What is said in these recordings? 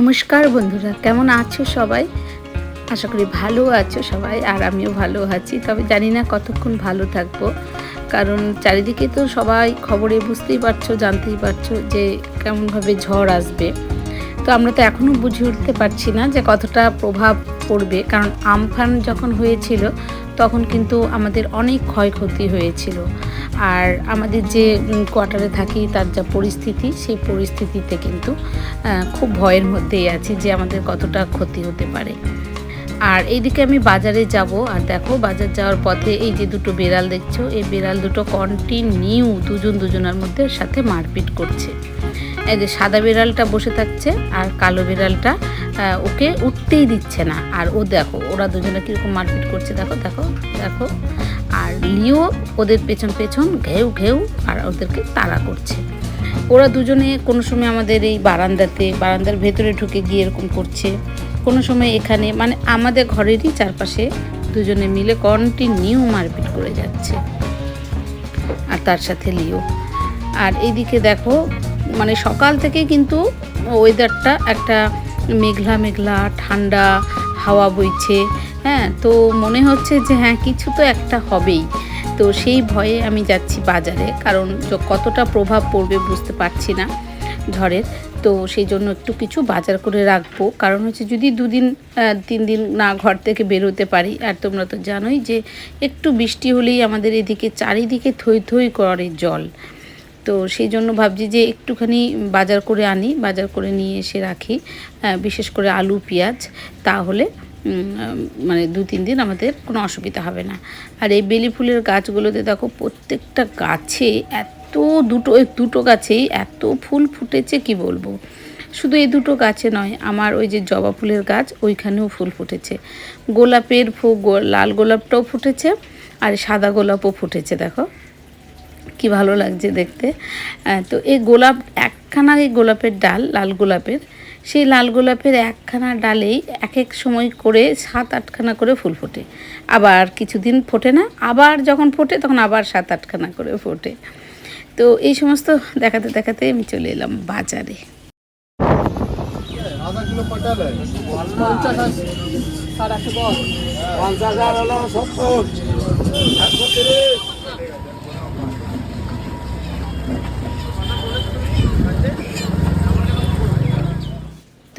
নমস্কার বন্ধুরা, কেমন আছো সবাই? আশা করি ভালো আছো সবাই, আর আমিও ভালো আছি। তবে জানি না কতক্ষণ ভালো থাকব, কারণ চারিদিকে তো সবাই খবরে বুঝতেই পারছ, জানতেই পারছ যে কেমনভাবে ঝড় আসবে। তো আমরা তো এখনও বুঝে উঠতে পারছি না যে কতটা প্রভাব পড়বে। কারণ আমফান যখন হয়েছিল, তখন কিন্তু আমাদের অনেক ক্ষয়ক্ষতি হয়েছিল। আর আমাদের যে কোয়ার্টারে থাকি, তার যা পরিস্থিতি, সেই পরিস্থিতিতে কিন্তু খুব ভয়ের মধ্যেই আছি যে আমাদের কতটা ক্ষতি হতে পারে। আর এইদিকে আমি বাজারে যাব, আর দেখো, বাজার যাওয়ার পথে এই যে দুটো বেড়াল দেখছ, এই বেড়াল দুটো কন্টিনিউ দুজন দুজনের মধ্যে সাথে মারপিট করছে। এই যে সাদা বিড়ালটা বসে থাকছে আর কালো বিড়ালটা ওকে উঠতেই দিচ্ছে না। আর ও দেখো, ওরা দুজনে কীরকম মারপিট করছে, দেখো দেখো দেখো। আর লিও ওদের পেছন পেছন ঘেউ ঘেউ আর ওদেরকে তাড়া করছে। ওরা দুজনে কোনো সময় আমাদের এই বারান্দাতে, বারান্দার ভেতরে ঢুকে গিয়ে এরকম করছে। কোনো সময় এখানে মানে আমাদের ঘরেরই চারপাশে দুজনে মিলে কন্টিনিউ মারপিট করে যাচ্ছে। আর তার সাথে লিও। আর এইদিকে দেখো মানে সকাল থেকে কিন্তু ওয়েদারটা একটা মেঘলা মেঘলা, ঠান্ডা, হাওয়া বইছে। হ্যাঁ তো মনে হচ্ছে যে হ্যাঁ কিছু তো একটা হবেই। তো সেই ভয়ে আমি যাচ্ছি বাজারে, কারণ কতটা প্রভাব পড়বে বুঝতে পারছি না ঝড়ের। তো সেই জন্য একটু কিছু বাজার করে রাখব। কারণ হচ্ছে যদি দুদিন তিন দিন না ঘর থেকে বেরোতে পারি, আর তোমরা তো জানোই যে একটু বৃষ্টি হলেই আমাদের এদিকে চারিদিকে থই থই করে জল। তো সেই জন্য ভাবছি যে একটুখানি বাজার করে আনি, বাজার করে নিয়ে এসে রাখি বিশেষ করে আলু, পেঁয়াজ, তাহলে মানে দু, তিন দিন আমাদের কোনো অসুবিধা হবে না। আর এই বেলি ফুলের গাছগুলোতে দেখো প্রত্যেকটা গাছে এত দুটো দুটো গাছেই এত ফুল ফুটেছে কি বলব? শুধু এই দুটো গাছে নয়, আমার ওই যে জবা ফুলের গাছ, ওইখানেও ফুল ফুটেছে। গোলাপের ফুল লাল গোলাপটাও ফুটেছে, আর সাদা গোলাপও ফুটেছে, দেখো। কি ভালো লাগছে দেখতে। তো এই গোলাপ একখানা এই গোলাপের ডাল লাল গোলাপের সেই লাল গোলাপের একখানা ডালেই এক এক সময় করে সাত আটখানা করে ফুল ফোটে। আবার কিছুদিন ফোটে না আবার যখন ফোটে তখন আবার সাত আটখানা করে ফোটে। তো এই সমস্ত দেখাতে দেখাতে আমি চলে এলাম বাজারে। সত্তর। একশো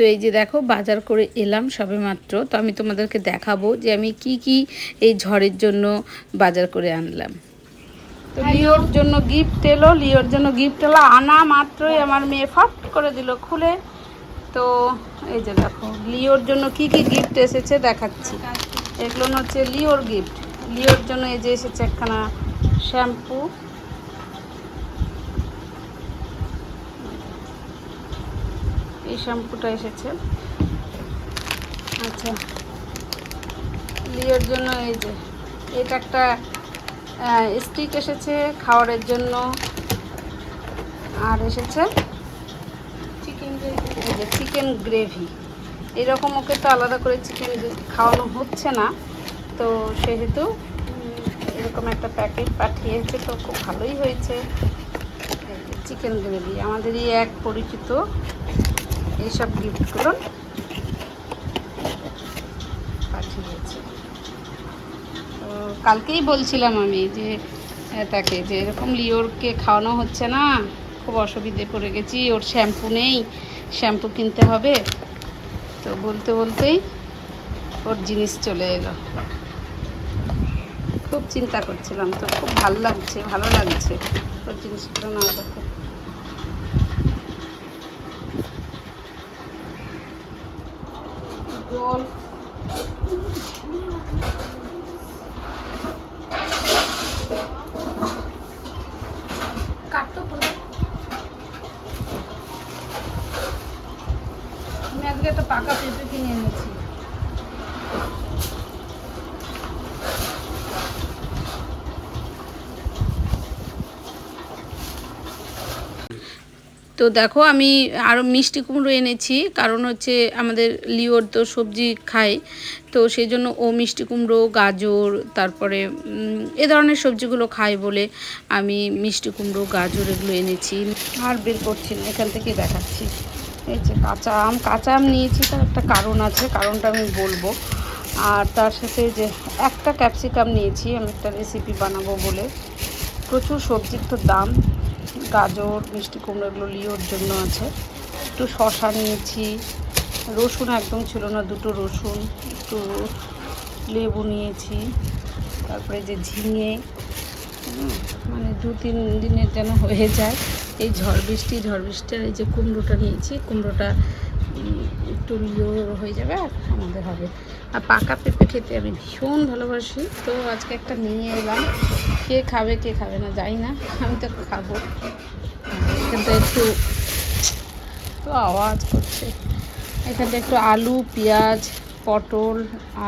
তো এই যে দেখো বাজার করে এলাম সবে মাত্র তো আমি তোমাদেরকে দেখাবো যে আমি কি কি এই ঝড়ের জন্য বাজার করে আনলাম। তো লিওর জন্য গিফট এলো লিওর জন্য গিফট এলো আনা মাত্রই আমার মেয়ে ফট করে দিল খুলে। তো এই যে দেখো লিওর জন্য কি কি গিফট এসেছে দেখাচ্ছি। এগুলো হচ্ছে লিওর গিফট লিওর জন্য এই যে এসেছে একখানা শ্যাম্পু এই শ্যাম্পুটা এসেছে। আচ্ছা। লিওর জন্য এই যে এটা একটা স্টিক এসেছে খাওয়ারের জন্য। আর এসেছে চিকেন এই যে চিকেন গ্রেভি। এরকম ওকে তো আলাদা করে চিকেন খাওয়ানো হচ্ছে না। তো সেহেতু এরকম একটা প্যাকেট পাঠিয়েছে তো খুব ভালোই হয়েছে। চিকেন গ্রেভি আমাদেরই এক পরিচিত এইসব গিফটগুলো পাঠিয়েছে তো কালকেই বলছিলাম আমি যে তাকে যে এরকম লিওরকে খাওয়ানো হচ্ছে না, খুব অসুবিধে পড়ে গেছি, ওর শ্যাম্পু নেই, শ্যাম্পু কিনতে হবে। তো বলতে বলতেই ওর জিনিস চলে এলো। খুব চিন্তা করছিলাম তো, খুব ভালো লাগছে ভালো লাগছে ওর জিনিসগুলো না দেখে। জল কাটতো পুরো আমি আজকে একটা পাকা পেঁপে কিনে এনেছি তো দেখো আমি আরও মিষ্টি কুমড়ো এনেছি, কারণ হচ্ছে আমাদের লিওর তো সবজি খায়, তো সেই জন্য ও মিষ্টি কুমড়ো, গাজর, তারপরে এ ধরনের সবজিগুলো খায় বলে আমি মিষ্টি কুমড়ো, গাজর এগুলো এনেছি। আর বের করছি না, এখান থেকেই দেখাচ্ছি। এই যে কাঁচা আম কাঁচা আম নিয়েছি, তার একটা কারণ আছে, কারণটা আমি বলব। আর তার সাথে যে একটা ক্যাপসিকাম নিয়েছি, আমি একটা রেসিপি বানাবো বলে। প্রচুর সবজির তো দাম। গাজর, মিষ্টি কুমড়ো এগুলো লিওর জন্য আছে। একটু শশা নিয়েছি। রসুন একদম ছিল না, দুটো রসুন, একটু লেবু নিয়েছি। তারপরে যে ঝিঙে মানে দু তিন দিনের যেন হয়ে যায়। এই ঝড় বৃষ্টি, ঝড় বৃষ্টির এই যে কুমড়োটা নিয়েছি, কুমড়োটা একটু লিও হয়ে যাবে আর আমাদের হবে। আর পাকা পেঁপে খেতে আমি ভীষণ ভালোবাসি। তো আজকে একটা নিয়ে এলাম। কে খাবে কে খাবে না জানি না। আমি তো খাব। এখানটা একটু তো আওয়াজ করছে। এখানটা একটু আলু, পেঁয়াজ, পটল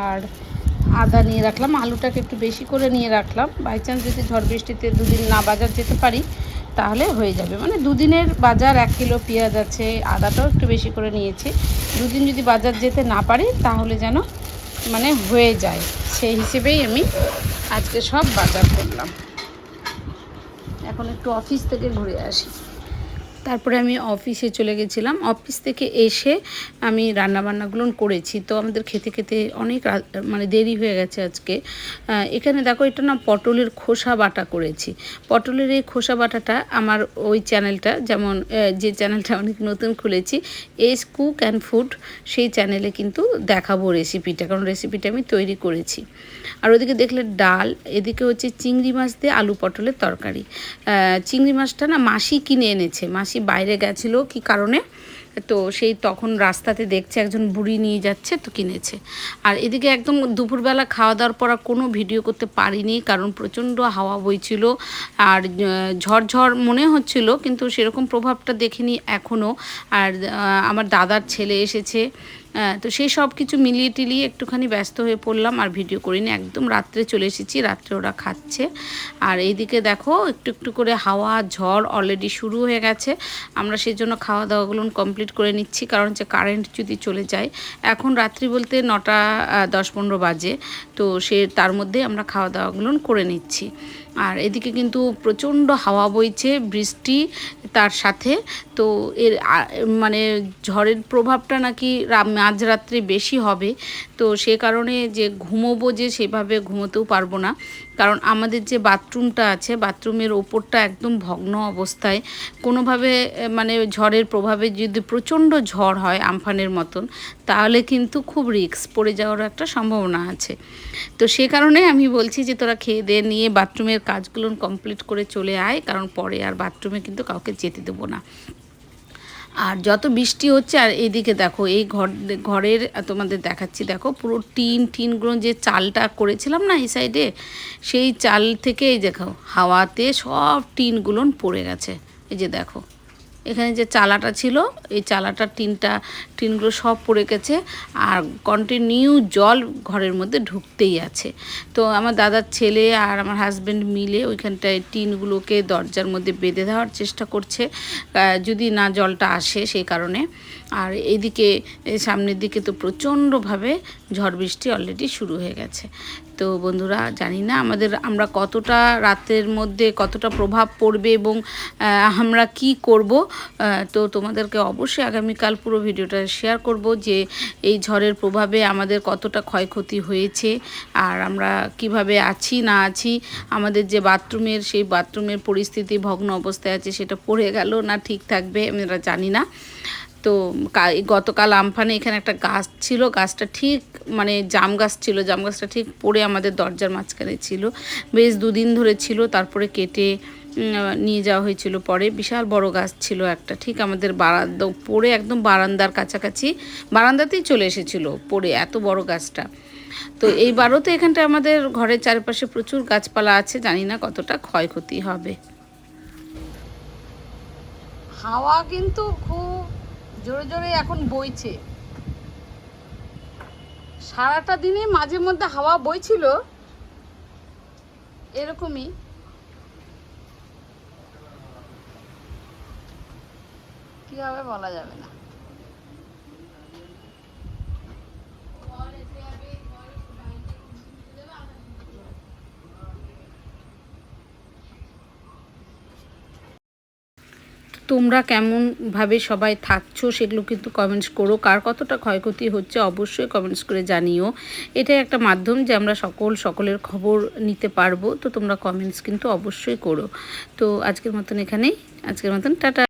আর আদা নিয়ে রাখলাম। আলুটাকে একটু বেশি করে নিয়ে রাখলাম। বাই চান্স যদি ঝড় বৃষ্টিতে দুদিন না বাজার যেতে পারি তাহলে হয়ে যাবে। মানে দুদিনের বাজার, এক কিলো পেঁয়াজ আছে, আদাটাও একটু বেশি করে নিয়েছি। দুদিন যদি বাজার যেতে না পারি, তাহলে যেন মানে হয়ে যায়। সেই হিসেবেই আমি আজকে সব বাজার করলাম। এখন একটু অফিস থেকে ঘুরে আসি। তারপরে আমি অফিসে চলে গেছিলাম। অফিস থেকে এসে আমি রান্নাবান্নাগুলো করেছি। তো আমাদের খেতে খেতে অনেক মানে দেরি হয়ে গেছে আজকে। এখানে দেখো এটা না পটলের খোসা বাটা করেছি। পটলের এই খোসা বাটাটা আমার ওই চ্যানেলটা, যেমন যে চ্যানেলটা অনেক নতুন খুলেছি, এস কুক অ্যান্ড ফুড, সেই চ্যানেলে কিন্তু দেখাবো রেসিপিটা, কারণ রেসিপিটা আমি তৈরি করেছি। আর ওদিকে দেখলে ডাল, এদিকে হচ্ছে চিংড়ি মাছ দিয়ে আলু পটলের তরকারি। চিংড়ি মাছটা না মাসি কিনে এনেছে। মাসি বাইরে গেছিল, কি কারণে? তো সেই তখন রাস্তাতে দেখছে একজন বুড়ি নিয়ে যাচ্ছে, তো কিনেছে। আর এদিকে একদম দুপুরবেলা খাওয়া দাওয়ার পর কোনো ভিডিও করতে পারিনি, কারণ প্রচণ্ড হাওয়া বইছিল। আর ঝড়ঝড় মনে হচ্ছিল, কিন্তু সেরকম প্রভাবটা দেখিনি এখনও আর আমার দাদার ছেলে এসেছে তো সেই সব কিছু মিলিয়ে টিলিয়ে একটুখানি ব্যস্ত হয়ে পড়লাম আর ভিডিও করিনি। একদম রাত্রে চলে এসেছি, রাত্রে ওরা খাচ্ছে। আর এইদিকে দেখো, একটু একটু করে হাওয়া, ঝড় অলরেডি শুরু হয়ে গেছে। আমরা সেই জন্য খাওয়া দাওয়াগুলো কমপ্লিট করে নিচ্ছি, কারণ যে কারেন্ট যদি চলে যায়, এখন রাত্রি বলতে নটা দশ পনেরো বাজে। তো সে, তার মধ্যে আমরা খাওয়া দাওয়াগুলো করে নিচ্ছি। আর এদিকে কিন্তু প্রচণ্ড হাওয়া বইছে, বৃষ্টি তার সাথে। তো এর মানে ঝড়ের প্রভাবটা নাকি মাঝরাত্রে বেশি হবে। তো সে কারণে যে ঘুমোবো যে সেভাবে ঘুমোতেও পারব না। কারণ আমাদের যে বাথরুমটা আছে, বাথরুমের ওপরটা একদম ভগ্ন অবস্থায়। কোনোভাবে মানে ঝড়ের প্রভাবে যদি প্রচণ্ড ঝড় হয় আমফানের মতন, তাহলে কিন্তু খুব রিস্ক, পড়ে যাওয়ার একটা সম্ভাবনা আছে। তো সে কারণে আমি বলছি যে তোরা খেয়ে দিয়ে নিয়ে বাথরুমের কাজগুলো কমপ্লিট করে চলে আয়, কারণ পরে আর বাথরুমে কিন্তু কাউকে যেতে দেবো না। আর যত বৃষ্টি হচ্ছে, আর এইদিকে দেখো, এই ঘর, ঘরের, তোমাদের দেখাচ্ছি, দেখো, পুরো টিন টিনগুলো যে চালটা করেছিলাম না এই সাইডে সেই চাল থেকে এই দেখো, হাওয়াতে সব টিনগুলো পড়ে গেছে। এই যে দেখো, এখানে যে চালাটা ছিল, এই চালাটা টিনটা টিনগুলো সব পড়ে গেছে আর কন্টিনিউ জল ঘরের মধ্যে ঢুকতেই আছে। তো আমার দাদার ছেলে আর আমার হাজব্যান্ড মিলে ওইখানটায় টিনগুলোকে দরজার মধ্যে বেঁধে দেওয়ার চেষ্টা করছে যদি না জলটা আসে সেই কারণে। আর এদিকে সামনের দিকে তো প্রচণ্ডভাবে ঝড় বৃষ্টি অলরেডি শুরু হয়ে গেছে। তো বন্ধুরা, জানি না আমাদের আমরা কতটা রাতের মধ্যে কতটা প্রভাব পড়বে এবং আমরা কি করব তো তোমাদেরকে অবশ্যই আগামীকাল পুরো ভিডিওটা শেয়ার করব যে এই ঝড়ের প্রভাবে আমাদের কতটা ক্ষয়ক্ষতি হয়েছে আর আমরা কীভাবে আছি, না আছি। আমাদের যে বাথরুমের, সেই বাথরুমের পরিস্থিতি, ভগ্ন অবস্থায় আছে, সেটা পড়ে গেল না ঠিক থাকবে আমরা জানি না। তো গতকাল আমফানে এখানে একটা গাছ ছিল, গাছটা ঠিক মানে জাম গাছ ছিল, জাম গাছটা ঠিক পড়ে আমাদের দরজার মাঝখানে ছিল। বেশ দুদিন ধরে ছিল, তারপরে কেটে নিয়ে যাওয়া হয়েছিল পরে। বিশাল বড় গাছ ছিল একটা, ঠিক আমাদের বারান্দা, পড়ে একদম বারান্দার কাছাকাছি, বারান্দাতেই চলে এসেছিল পড়ে এত বড় গাছটা। তো এইবারও তো এখানটা আমাদের ঘরের চারপাশে প্রচুর গাছপালা আছে, জানি না কতটা ক্ষয়ক্ষতি হবে। হাওয়া কিন্তু খুব জোরে জোরে এখন বইছে। সারাটা দিনে মাঝে মধ্যে হাওয়া বইছিল, এরকমই। কি হবে বলা যাবে না। তোমরা কেমনভাবে সবাই থাকছো সেগুলো কিন্তু কমেন্টস করো। কার কতটা ক্ষয়ক্ষতি হচ্ছে অবশ্যই কমেন্টস করে জানিও। এটাই একটা মাধ্যম যে আমরা সকল সকলের খবর নিতে পারব। তো তোমরা কমেন্টস কিন্তু অবশ্যই করো। তো আজকের মতন এখানেই। আজকের মতন টাটা।